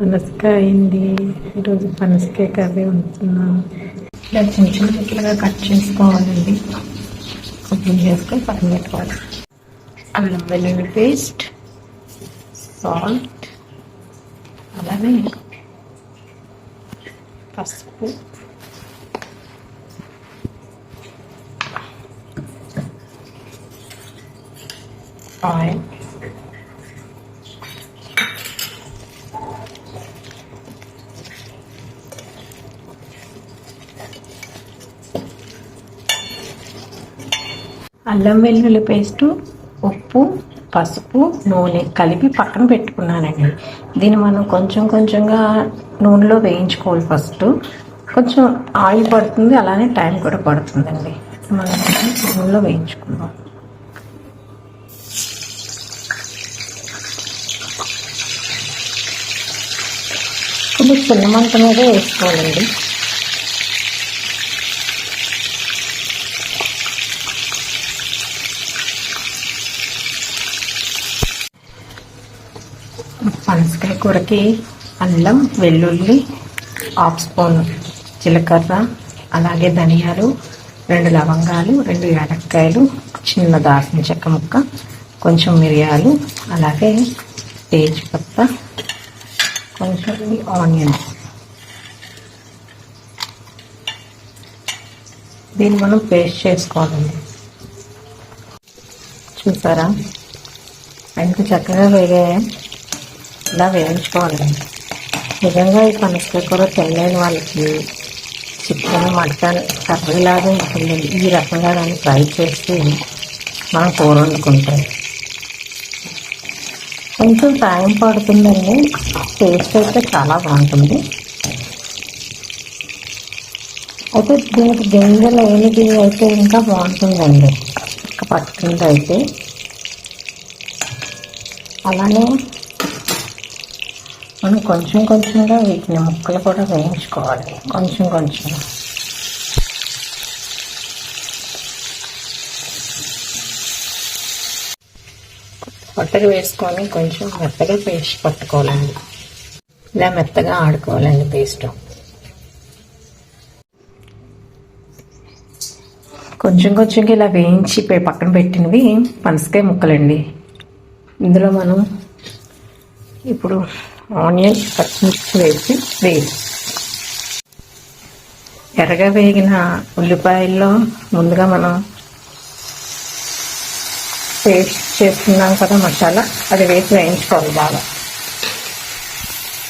పనసకాయ అయింది. ఈరోజు పనసకాయ కర్రీ వండుతున్నాం ఇలా చిన్న చిన్న ముక్కలుగా కట్ చేసుకోవాలండి. కుకింగ్ చేసుకొని పక్కన పెట్టుకోవాలి. అల్లం వెల్లుల్లి పేస్ట్ సాల్ట్ అలానే పసుపు. ఆయిల్. అల్లం వెల్లుల్లి పేస్టు ఉప్పు పసుపు నూనె కలిపి పక్కన పెట్టుకున్నానండి. దీన్ని మనం కొంచెం కొంచెంగా నూనెలో వేయించుకోవాలి ఫస్ట్. కొంచెం ఆయిల్ పడుతుంది అలానే టైం కూడా పడుతుందండి. మనం నూనెలో వేయించుకుందాం. ఇప్పుడు చిన్న మంట మీద వేసుకోవాలండి. పనసకాయ కూరకి అల్లం వెల్లుల్లి హాఫ్ స్పూన్ జీలకర్ర అలాగే ధనియాలు రెండు లవంగాలు రెండు యాలక్కాయలు చిన్న దాల్చిన చెక్క ముక్క కొంచెం మిరియాలు అలాగే తేజ్పత్త కొంచెం ఆనియన్. దీన్ని మనం పేస్ట్ చేసుకోవాలండి. చూసారా? ఎంత చక్కగా వేగాయా? ఇలా వేయించుకోవాలండి నిజంగా ఈ పనసకాయ కూర తినలేని వాళ్ళకి చికెన్ మటన్ కర్రీలాగా ఉంటుంది. ఈ రకంగా దాన్ని ఫ్రై చేసి మనం కూర వండుకుంటాం. కొంచెం టైం పడుతుందండి. టేస్ట్ అయితే చాలా బాగుంటుంది. అయితే దీనికి గింజలు ఏమిటి? అయితే ఇంకా బాగుంటుందండి. ఇక పట్టుకుంది అయితే. అలానే మనం కొంచెం కొంచెంగా వీటిని ముక్కలు కూడా వేయించుకోవాలి. కొంచెం కొంచెం. పొట్టగా వేసుకొని కొంచెం మెత్తగా పేస్ట్ పట్టుకోవాలండి. ఇలా మెత్తగా ఆడుకోవాలండి పేస్ట్. కొంచెం కొంచెంగా ఇలా వేయించి పక్కన పెట్టినవి పనసకాయ ముక్కలండి. ఇందులో మనం ఇప్పుడు ఆనియన్ పచ్చిమిర్చి వేసి వేయాలి ఎర్రగా వేగిన ఉల్లిపాయల్లో ముందుగా మనం పేస్ట్ చేస్తున్నాం కదా మసాలా అది వేసి వేయించుకోవాలి బాగా.